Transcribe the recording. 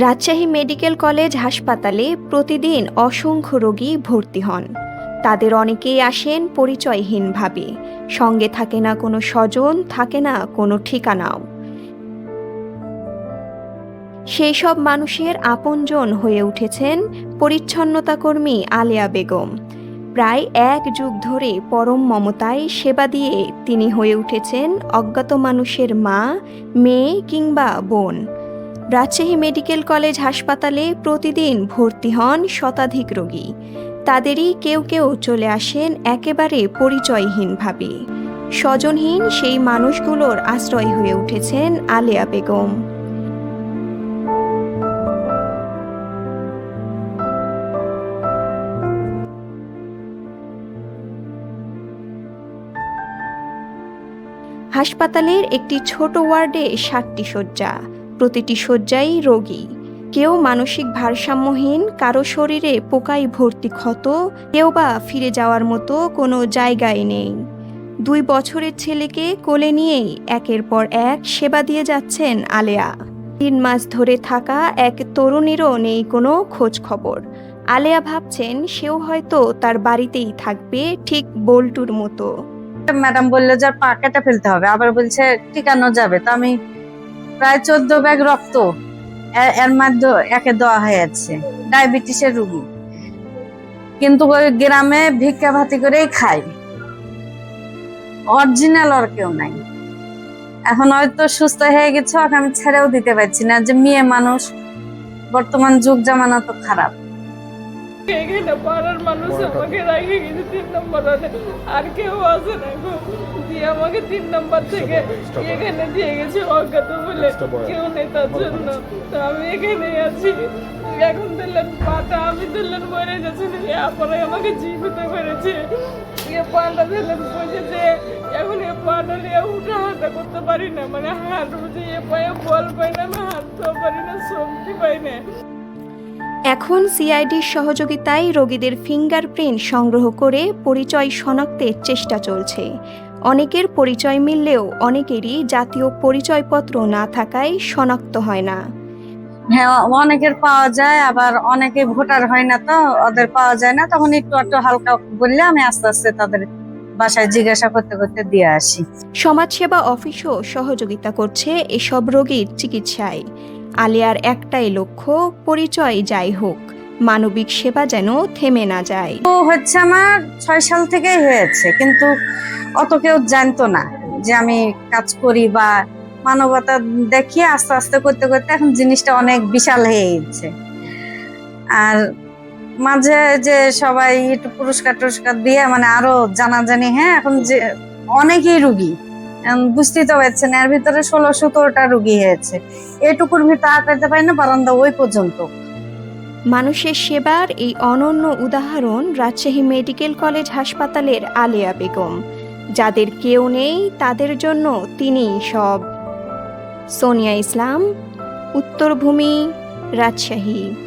Rajshahi medical college হাসপাতালে প্রতিদিন অসংখ্য রোগী ভর্তি হন। তাদের অনেকেই আসেন পরিচয়হীনভাবে। সঙ্গে থাকে না কোনো স্বজন, থাকে না কোনো ঠিকানাও। সেই সব মানুষের আপনজন হয়ে উঠেছেন পরিচ্ছন্নতাকর্মী আলেয়া বেগম। প্রায় এক যুগ ধরে পরম মমতায় সেবা দিয়ে তিনি হয়ে উঠেছেন অজ্ঞাত মানুষের মা, মেয়ে কিংবা বোন। রাজশাহী মেডিকেল কলেজ হাসপাতালে প্রতিদিন ভর্তি হন শতাধিক রোগী। তাদেরই কেউ কেউ চলে আসেন একেবারে পরিচয়হীনভাবে। স্বজনহীন সেই মানুষগুলোর আশ্রয় হয়ে উঠেছেন আলেয়া বেগম। হাসপাতালের একটি ছোট ওয়ার্ডে ষাটটি শয্যা। প্রতিটি শয্যাই রোগী। কেউ মানসিক ভারসাম্যহীন, কারও শরীরে পোকায় ভর্তি ক্ষত, কেউ বা ফিরে যাওয়ার মতো কোনো জায়গায় নেই। দুই বছরের ছেলেকে কোলে নিয়েই একের পর এক সেবা দিয়ে যাচ্ছেন আলেয়া। তিন মাস ধরে থাকা এক তরুণীরও নেই কোনো খোঁজ খবর আলেয়া ভাবছেন সেও হয়তো তার বাড়িতেই থাকবে ঠিক বল্টুর মতো। ম্যাডাম বলল যে পা কেটে ফেলতে হবে। আবার বলছে, ঠিকানো যাবে। তো আমি প্রায় চোদ্দ ব্যাগ রক্ত এর মধ্যে একে দেওয়া হয়েছে। ডায়াবেটিসের রুগী। কিন্তু ওই গ্রামে ভিক্ষা ভাতি করেই খায়। অরিজিনাল আর কেউ নাই। এখন হয়তো সুস্থ হয়ে গেছে আমি ছেড়েও দিতে পারছি না যে মেয়ে মানুষ, বর্তমান যুগ জামানা তো খারাপ। এখানে পাড়ার মানুষ আমাকে রেখে গেছে তিন নম্বর ওয়ার্ডে। আর কেউ আসে না গো। দিয়ে আমাকে তিন নম্বর থেকে এখানে দিয়ে গেছে অজ্ঞাত বলে। কেউ নেই তার জন্য তো আমি এখানে আছি। এখন দিলেন পাটা আমি দিলেন মরে গেছে। পরে আমাকে জীবিত করেছে। এ পাটা দিলেন বসেছে এখন এ পাটা নিয়ে উঠা হাঁটা করতে পারি না। মানে হাঁট বুঝে এ পায়ে বল পাই না আমি হাঁটতেও পারি না শক্তি পাই না। এখন সিআইডির সহযোগিতায় রোগীদের ফিঙ্গারপ্রিন্ট সংগ্রহ করে পরিচয় শনাক্তের চেষ্টা চলছে। অনেকের পরিচয় মিললেও অনেকেরই জাতীয় পরিচয়পত্র না থাকায় শনাক্ত হয় না। হ্যাঁ অনেকের পাওয়া যায় আবার অনেকে ভোটার হয় না তো ওদের পাওয়া যায় না। তখন একটু একটু হালকা বললে আমি আস্তে আস্তে তাদের বাসায় জিজ্ঞাসা করতে করতে দিয়ে আসি। সমাজসেবা অফিসও সহযোগিতা করছে এসব রোগীর চিকিৎসায়। আলিয়ার একটাই লক্ষ্য, পরিচয় যাই হোক, মানবিক সেবা যেন থেমে না যায়। তো হচ্ছে আমার ছয় সাল থেকেই হয়েছে, কিন্তু অত কেউ জানতো না যে আমি কাজ করি বা মানবতা দেখিয়ে আস্তে আস্তে করতে করতে এখন জিনিসটা অনেক বিশাল হয়ে গেছে। আর মাঝে যে সবাই একটু পুরস্কার টুরস্কার দিয়ে মানে আরও জানাজানি হ্যাঁ এখন যে অনেকেই রুগী। বুঝতেই তো পারছেন, এর ভিতরে ষোলো সতেরোটা রুগী হয়েছে। এটুকুর ভিতরে আটাইতে পারি না বারান্দা ওই পর্যন্ত। মানুষের সেবার এই অনন্য উদাহরণ রাজশাহী মেডিকেল কলেজ হাসপাতালের আলেয়া বেগম। যাদের কেউ নেই, তাদের জন্য তিনিই সব। সোনিয়া ইসলাম, উত্তরভূমি, রাজশাহী।